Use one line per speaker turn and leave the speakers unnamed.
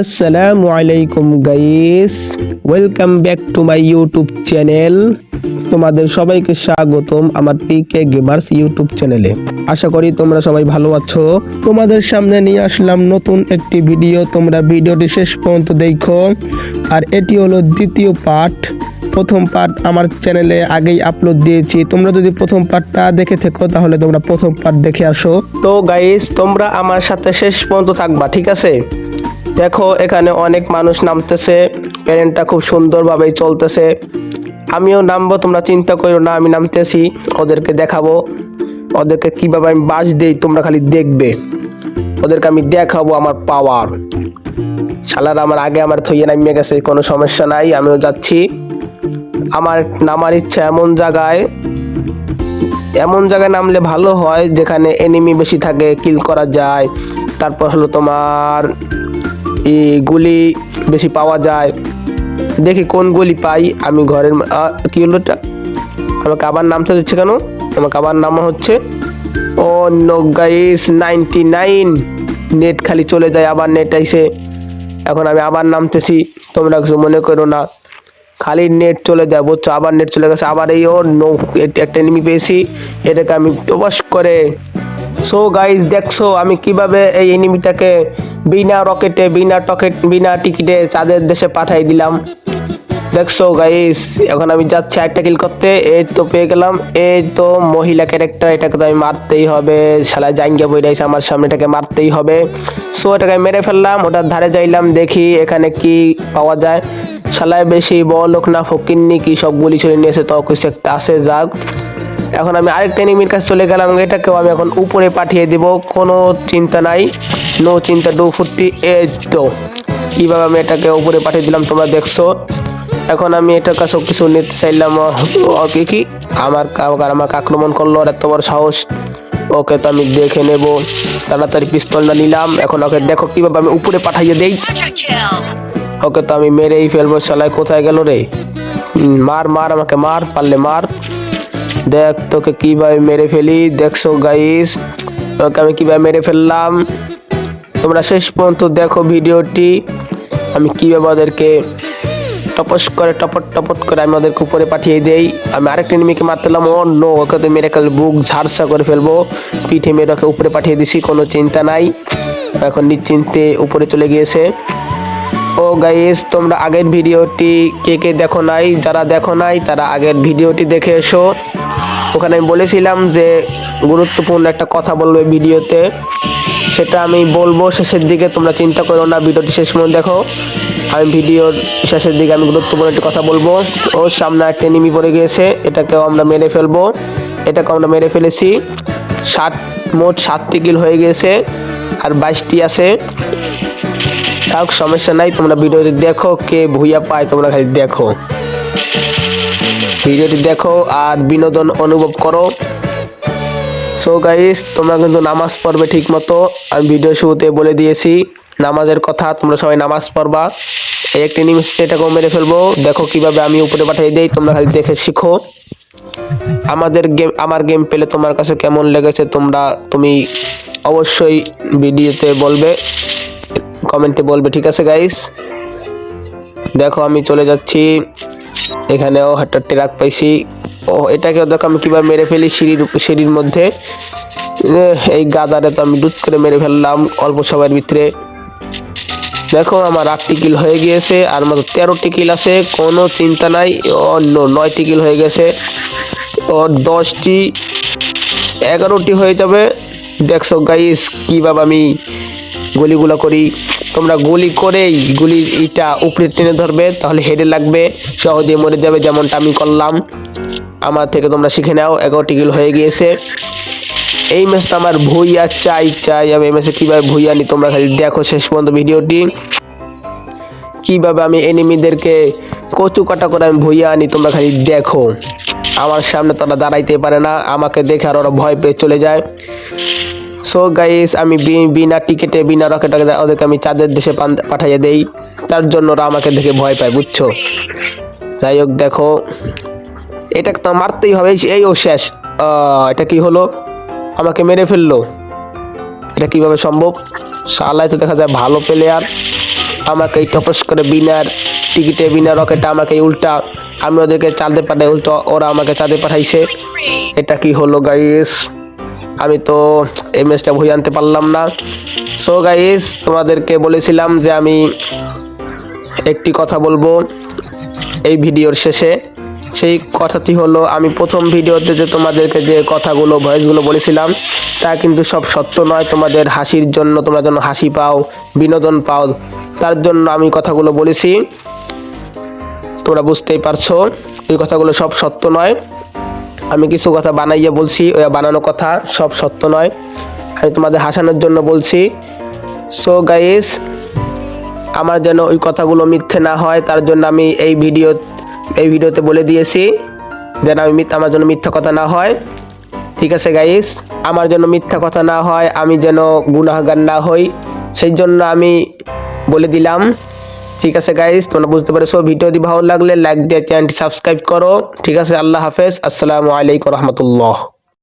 আসসালামু আলাইকুম guys welcome back to my YouTube channel তোমাদের সবাইকে স্বাগতম আমার পিকে গেমার্স ইউটিউব চ্যানেলে আশা করি তোমরা সবাই ভালো আছো। তোমাদের সামনে নিয়ে আসলাম নতুন একটি ভিডিও তোমরা ভিডিওটি শেষ পর্যন্ত দেখো। আর এটি হলো দ্বিতীয় পার্ট প্রথম পার্ট আমার চ্যানেলে আগেই আপলোড দিয়েছি। তোমরা যদি প্রথম পার্টটা দেখে থেকো, তাহলে তোমরা প্রথম পার্ট দেখে আসো। তো গাইস, তোমরা আমার সাথে শেষ পর্যন্ত থাকবা, ঠিক আছে? দেখো, এখানে অনেক মানুষ নামতেছে, প্যারেন্টটা খুব সুন্দরভাবেই চলতেছে। আমিও নামবো, তোমরা চিন্তা করো না, আমি নামতেছি, ওদেরকে দেখাবো। ওদেরকে কীভাবে আমি বাস দিই, তোমরা খালি দেখবে। ওদেরকে আমি দেখাবো আমার পাওয়ার শালারা আমার আগে আমার থইয়ে নামিয়ে গেছে, কোনো সমস্যা নাই, আমিও যাচ্ছি। আমার নামার ইচ্ছা এমন জায়গায় এমন জায়গায় নামলে ভালো হয়, যেখানে এনিমি বেশি থাকে কিল করা যায়। তারপর হলো তোমার গুলি বেশি পাওয়া যায়। দেখি কোন গুলি পাই আমি ঘরের কি হলো আমাকে আবার নামতে দিচ্ছে কেন? আমাকে আবার নাম হচ্ছে। ও no guys ninety nine net খালি চলে যায়, আবার নেট আইসে। এখন আমি আবার নামতেছি, তোমরা কিছু মনে করো না। খালি নেট চলে যায়, বুঝছ? আবার নেট চলে গেছে, আবার এই ও নো একটা এনিমি পেয়েছি। এটাকে আমি টবাস করে। সো গাইস দেখছ আমি কীভাবে এই এনিমিটাকে বিনা রকেটে, বিনা টকেট, বিনা টিকিটে চাঁদের দেশে পাঠাই দিলাম। দেখছ গাইস এখন আমি যাচ্ছি একটা কিল করতে। এই তো পেয়ে গেলাম। এই তো মহিলা ক্যারেক্টার এটাকে তো আমি মারতেই হবে। শালা জাঙ্গিয়া বই রয়েছে আমার সামনে, এটাকে মারতেই হবে। সো এটাকে মেরে ফেললাম, ওটার ধারে যাইলাম, দেখি এখানে কি পাওয়া যায়। শালায় বেশি বড়লোক না, ফকিন্নি কি সব গুলি চলে নিয়েছে, তো কিছু একটা আছে, যাক। এখন আমি আরেকটা এনিমির কাছে চলে গেলাম এটাকেও আমি এখন উপরে পাঠিয়ে দেব। কোনো চিন্তা নাই। নো চিন্তা ডু ফুর্তি। এই তো কীভাবে আমি এটাকে উপরে পাঠিয়ে দিলাম, তোমরা দেখছ। এখন আমি এটার কাছে কিছু নিতে চাইলাম, ও কি আমার আমাকে আক্রমণ করল, আর এত বড় সাহস। ওকে তো আমি দেখে নেব। তাড়াতাড়ি পিস্তলটা নিলাম। এখন ওকে দেখো কীভাবে আমি উপরে পাঠাইয়ে দেই। ওকে তো আমি মেরেই ফেলব, শালায়, কোথায় গেল রে? মার মার, আমাকে মার, পারলে মার। দেখ তোকে কীভাবে মেরে ফেলি। দেখছ গাইস তোকে আমি কীভাবে মেরে ফেললাম? তোমরা শেষ পর্যন্ত দেখো ভিডিওটি। আমি কীভাবে ওদেরকে টপস করে, টপট টপট করে আমি ওদেরকে উপরে পাঠিয়ে দেই। আমি আরেকটা এনিমিকে মারতেলাম ও নো ওকে তো মেরে কাল বুক ঝাড়সা করে ফেলব। পিঠে মেরে ওকে উপরে পাঠিয়ে দিছি, কোনো চিন্তা নাই। এখন নিশ্চিন্তে উপরে চলে গিয়েছে। ও গাইস তোমরা আগের ভিডিওটি কে কে দেখো নাই? যারা দেখো নাই, তারা আগের ভিডিওটি দেখে এসো। ওখানে আমি বলেছিলাম যে গুরুত্বপূর্ণ একটা কথা বলবে ভিডিওতে। সেটা আমি বলব, শেষের দিকে তোমরা চিন্তা করো না, ভিডিওটি শেষ পর্যন্ত দেখো। আমি ভিডিওর শেষের দিকে আমি গুরুত্বপূর্ণ একটি কথা বলব। ওর সামনে একটা নিমি পড়ে গিয়েছে, এটাকেও আমরা মেরে ফেলব। এটাকেও আমরা মেরে ফেলেছি। ষাট মোট সাতটি কিল হয়ে গিয়েছে, আর বাইশটি আছে। তাও সমস্যা নাই, তোমরা ভিডিওটি দেখো, কে ভুইয়া পায় তোমরা খালি দেখো। ভিডিওটি দেখো আর বিনোদন অনুভব করো। সো গাইস তোমরা কিন্তু নামাজ পড়বে ঠিক মতো। আমি ভিডিও শুরুতে বলে দিয়েছি, নামাজের কথা তোমরা সবাই নামাজ পড়বা। এই একটি নিমিষ এটাকেও মেরে ফেলব। দেখো কীভাবে আমি উপরে পাঠিয়ে দেই, তোমরা খালি দেখে শিখো। আমাদের গেম আমার গেম পেলে তোমার কাছে কেমন লেগেছে তোমরা, তুমি অবশ্যই ভিডিওতে বলবে কমেন্টে বলবে, ঠিক আছে গাইস দেখো আমি চলে যাচ্ছি। এখানেও একটা ট্রাক পাইছি। ও, এটাকেও দেখো আমি কীভাবে মেরে ফেলি সিঁড়ির সিঁড়ির মধ্যে। এই গাদারে তো আমি ডুত করে মেরে ফেললাম অল্প সময়ের ভিতরে। দেখো আমার আটটি কিল হয়ে গিয়েছে, আর মাত্র তেরোটি কিল আছে, কোনো চিন্তা নাই। অন্য নয়টি কিল হয়ে গেছে। ও, দশটি, এগারোটি হয়ে যাবে। দেখছ গাইস কীভাবে আমি গুলিগুলো করি। তোমরা গুলি করেই গুলি ইটা উপরে টেনে ধরবে, তাহলে হেডে লাগবে সহজে মরে যাবে, যেমনটা আমি করলাম। আমার থেকে তোমরা শিখে নাও, এগারোটি কিল হয়ে গিয়েছে। এই ম্যাচটা আমার ভুইয়া চাই চাই, আমি এই ম্যাচে কীভাবে ভুইয়া নি তোমরা খালি দেখো শেষ পর্যন্ত ভিডিওটি। কীভাবে আমি এনিমিদেরকে কচু কাটা করে আমি ভুইয়া আনি তোমরা খালি দেখো। আমার সামনে তারা দাঁড়াইতে পারে না, আমাকে দেখে আর ওরা ভয় পেয়ে চলে যায়। সো গাইস আমি বিনা টিকেটে, বিনা রকেটে ওদেরকে আমি চাঁদের দেশে পাঠাইয়ে দেই। তার জন্য ওরা আমাকে দেখে ভয় পায়, বুঝছ? যাই হোক, দেখো। এটা তো মারতেই হবে, এই- ও শেষ। এটা কি হলো? আমাকে মেরে ফেলল। এটা কীভাবে সম্ভব? শালায় তো দেখা যায় ভালো প্লেয়ার আমাকে টপস করে বিনার টিকিটে, বিনা রকেটে আমাকে উল্টা আমি ওদেরকে চাঁদে পাঠাই, উল্টো ওরা আমাকে চাঁদে পাঠাইছে। এটা কি হলো গাইস আমি তো এই ম্যাচটা ভুই আনতে পারলাম না। সো গাইস তোমাদেরকে বলেছিলাম যে আমি একটি কথা বলব এই ভিডিওর শেষে। সেই কথাটি হলো, আমি প্রথম ভিডিওতে যে তোমাদেরকে যে কথাগুলো ভয়েসগুলো বলেছিলাম, তা কিন্তু সব সত্য নয়। তোমাদের হাসির জন্য, তোমরা যেন হাসি পাও, বিনোদন পাও, তার জন্য আমি কথাগুলো বলেছি। তোমরা বুঝতেই পারছ, এই কথাগুলো সব সত্য নয়। আমি কিছু কথা বানাইয়া বলছি ওই বানানো কথা সব সত্য নয়। আমি তোমাদের হাসানোর জন্য বলছি সো গাইস আমার যেন ওই কথাগুলো মিথ্যে না হয়, তার জন্য আমি এই ভিডিও, এই ভিডিওতে বলে দিয়েছি, যেন আমি মিথ্যা, আমার জন্য মিথ্যা কথা না হয়। ঠিক আছে গাইস আমার জন্য মিথ্যা কথা না হয়, আমি যেন গুনাহগার না হই, সেই জন্য আমি বলে দিলাম ঠিক আছে গাইস তোমরা বুঝতে পারছ, ভিডিওটি ভালো লাগলে লাইক দিয়ে চ্যানেলটি সাবস্ক্রাইব করো। ঠিক আছে, আল্লাহ হাফেজ, আসসালামু আলাইকুম রহমতুল্লাহ।